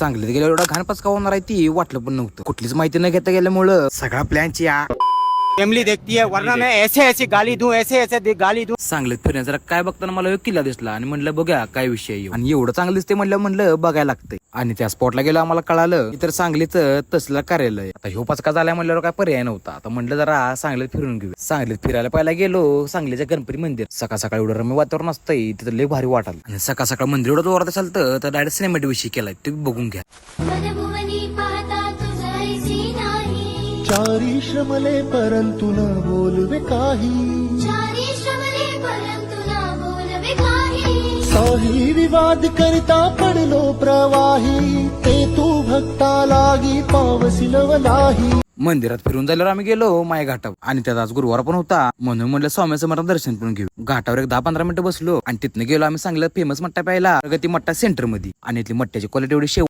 सांगलीत गेल्या एवढा घाणपास का होणार आहे ती वाटलं पण नव्हतं. कुठलीच माहिती न घेता गेल्यामुळं सगळा प्लॅनची या फैमिली देखती है वरना मैं ऐसे ऐसे गाली दूं ऐसे ऐसे दे- गाली दूं। सांगलीत फिरण्या जरा काय बघताना मला एक किल्ला दिसला आणि म्हणलं बघा काय विषय आहे ह्यो. आणि एवढं चांगलं दिसते म्हणलं म्हणलं बघायला लागतंय. आणि त्या स्पॉटला गेलो आम्हाला कळालं तर सांगलीच तसलं कार्यालय आता ह्यो पचका झाला म्हणल्यावर काय पर्याय नव्हता. आता म्हणलं जरा सांगलीत फिरून घेऊ सांगलीत फिरायला पहिला गेलो सांगलीच्या गणपती मंदिर. सकाळ सकाळ एवढं रम्य वातावरण असतंय तिथं लय भारी वाटाल आणि सकाळ सकाळ मंदिर एवढं जोरात असेल तर डायरेक्ट सिनेमॅटिक विषय केलाय तुम्ही बघून घ्या. चारी श्रमले परंतु न बोलवे काही. चारी श्रमले परंतु ना बोलवे काही. काही विवाद करता पडलो प्रवाही ते तू भक्ता लागी पावसिलव नाही. मंदिरात फिरून झाल्यावर आम्ही गेलो माय घाटावर. आणि त्यात आज गुरुवार पण होता. म्हणून म्हणलं स्वामी समर्थ दर्शन पण घेऊ. घाटावर एक दहा पंधरा मिनिटं बसलो. आणि तिथनं गेलो आम्ही सांगलं फेमस मट्टा प्यायला. प्रगती मट्टा सेंटरमध्ये आणि इथली मट्ट्याची क्वालिटी एवढी शेव